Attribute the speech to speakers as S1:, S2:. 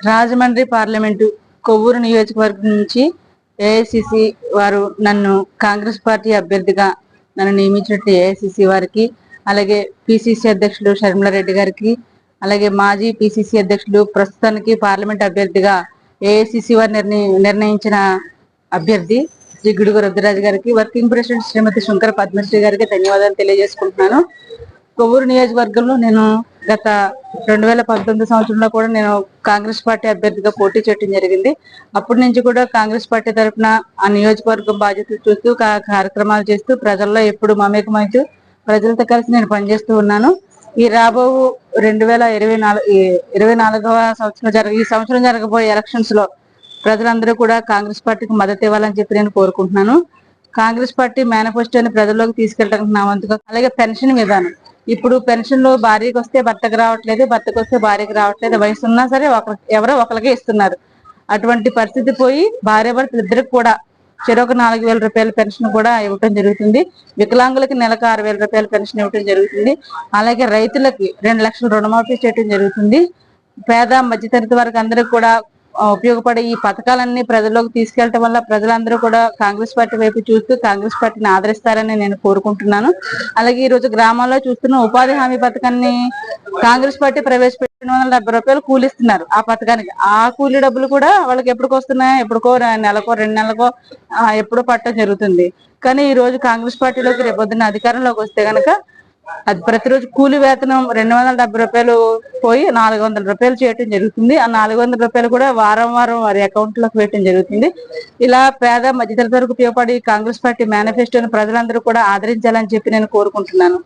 S1: Rajahmundry parliament Kovvur నియోజకవర్గం నుంచి AICC వారు నన్ను కాంగ్రెస్ పార్టీ అభ్యర్థిగా నన్ను నియమించినట్టు ఏఐసిసి వారికి అలాగే పిసిసి అధ్యక్షులు షర్మిలారెడ్డి గారికి అలాగే మాజీ పిసిసి అధ్యక్షులు ప్రస్తుతానికి పార్లమెంట్ అభ్యర్థిగా ఏఐసిసి వారు నిర్ణయించిన అభ్యర్థి శ్రీ గుడుగు రుద్రరాజు గారికి వర్కింగ్ ప్రెసిడెంట్ శ్రీమతి శంకర పద్మశ్రీ గారికి ధన్యవాదాలు తెలియజేసుకుంటున్నాను. కొవ్వూరు నియోజకవర్గంలో నేను గత రెండు వేల పంతొమ్మిది సంవత్సరంలో కూడా నేను కాంగ్రెస్ పార్టీ అభ్యర్థిగా పోటీ చేయడం జరిగింది. అప్పటి నుంచి కూడా కాంగ్రెస్ పార్టీ తరఫున ఆ నియోజకవర్గం బాధ్యతలు చూస్తూ కార్యక్రమాలు చేస్తూ ప్రజల్లో ఎప్పుడు మమేకమవుతూ ప్రజలతో కలిసి నేను పనిచేస్తూ ఉన్నాను. ఈ రాబో రెండు వేల ఇరవై నాలుగు ఇరవై నాలుగవ సంవత్సరం జరగ ఈ సంవత్సరం జరగబోయే ఎలక్షన్స్లో ప్రజలందరూ కూడా కాంగ్రెస్ పార్టీకి మద్దతు ఇవ్వాలని చెప్పి నేను కోరుకుంటున్నాను. కాంగ్రెస్ పార్టీ మేనిఫెస్టోని ప్రజల్లోకి తీసుకెళ్ళడానికి నా వంతుగా అలాగే పెన్షన్ విధానం. ఇప్పుడు పెన్షన్లు భార్యకి వస్తే భర్తకు రావట్లేదు భర్తకు వస్తే భార్యకి రావట్లేదు వయసు ఉన్నా సరే ఒక ఎవరో ఒకరికే ఇస్తున్నారు. అటువంటి పరిస్థితి పోయి భార్య భర్తలు ఇద్దరికి కూడా చెరొక నాలుగు వేల రూపాయల పెన్షన్ కూడా ఇవ్వటం జరుగుతుంది. వికలాంగులకి నెలకు ఆరు వేల రూపాయల పెన్షన్ ఇవ్వటం జరుగుతుంది. అలాగే రైతులకి రెండు లక్షల రుణమాఫీ చేయటం జరుగుతుంది. పేద మధ్యతరగతి వారికి అందరికి కూడా ఉపయోగపడే ఈ పథకాలన్నీ ప్రజల్లోకి తీసుకెళ్ళడం వల్ల ప్రజలందరూ కూడా కాంగ్రెస్ పార్టీ వైపు చూస్తూ కాంగ్రెస్ పార్టీని ఆదరిస్తారని నేను కోరుకుంటున్నాను. అలాగే ఈ రోజు గ్రామాల్లో చూస్తున్న ఉపాధి హామీ పథకాన్ని కాంగ్రెస్ పార్టీ ప్రవేశపెట్టిన వందల డెబ్బై రూపాయలు కూలిస్తున్నారు. ఆ పథకానికి ఆ కూలీ డబ్బులు కూడా వాళ్ళకి ఎప్పటికి వస్తున్నాయి ఎప్పుడుకో నెలకో రెండు నెలకో ఎప్పుడో పట్టడం జరుగుతుంది. కానీ ఈ రోజు కాంగ్రెస్ పార్టీలోకి రేపొద్దున అధికారంలోకి వస్తే గనక అది ప్రతిరోజు కూలి వేతనం రెండు వందల డెబ్బై రూపాయలు పోయి నాలుగు వందల రూపాయలు చేయటం జరుగుతుంది. ఆ నాలుగు వందల రూపాయలు కూడా వారం వారం వారి అకౌంట్లోకి వేయటం జరుగుతుంది. ఇలా పేద మధ్యతరగతి వరకు ఉపయోగపడి కాంగ్రెస్ పార్టీ మేనిఫెస్టోను ప్రజలందరూ కూడా ఆదరించాలని చెప్పి నేను కోరుకుంటున్నాను.